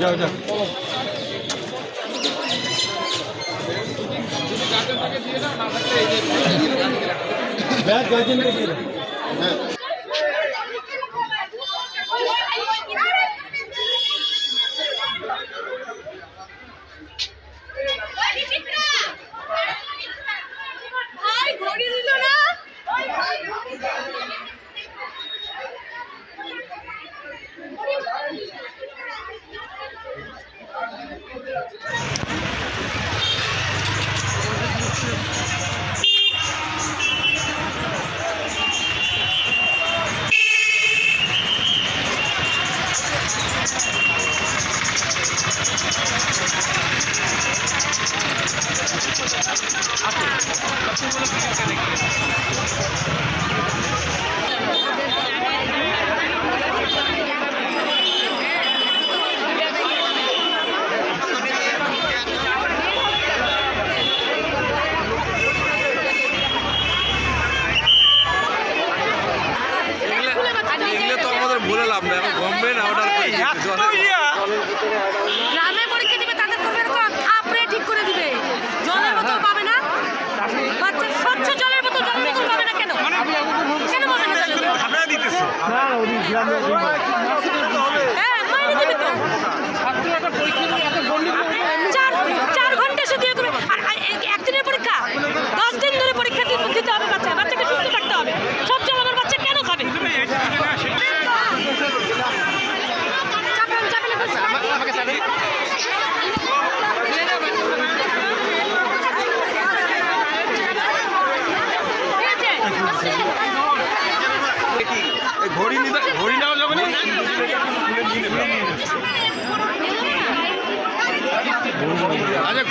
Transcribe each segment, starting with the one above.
যাও যাও। ব্যাগ গার্জেনকে দিয়ে দাও এগুলো তো আমাদের বলে লাভ নেই গভর্নমেন্ট অর্ডার করে গ্রামে হ্যাঁ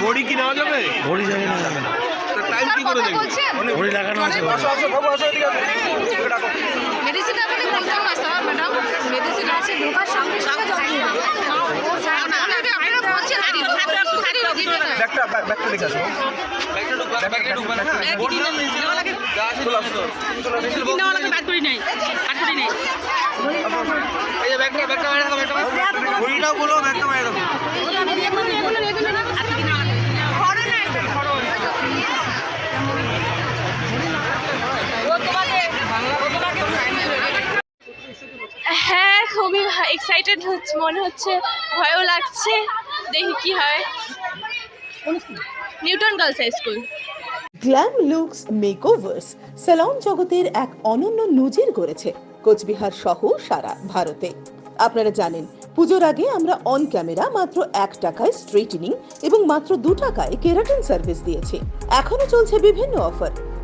ঘড়ি কি নেওয়া যাবে ঘড়ি যাবে না যাবে না টাইম কি করে দেখবে ঘড়ি লাগানো আছে মেডিসিন আপনাকে বলতাম না স্যার ম্যাডাম মেডিসিন আছে ঢোকার সঙ্গে সঙ্গে জল দিয়ে দেবে। আপনারা বলছেন আর কি, খাদ্য খাদ্য দিবে না। ব্যাগটা ব্যাগটা আসো ব্যাগটা ঢুকবে না নেওয়া লাগবে, করি নাই, বার করি নাই। এই ব্যাগটা ব্যাগটা বাইরে রাখো ব্যাগটা ঘড়িটাও বলো ব্যাগটা বাইরে রাখো খুবই এক্সাইটেড হচ্ছে মনে হচ্ছে ভয়ও লাগছে। দেখি কি হয়। Newton girls high school. Glam looks makeovers salon জগতের এক অনন্য নজির গড়েছে কোচবিহার সহ সারা ভারতে। আপনারা জানেন, পুজোর আগে আমরা অন ক্যামেরা মাত্র এক টাকায় স্ট্রেটেনিং এবং মাত্র দু টাকায় কেরাটিন সার্ভিস দিয়েছি। এখনও চলছে বিভিন্ন অফার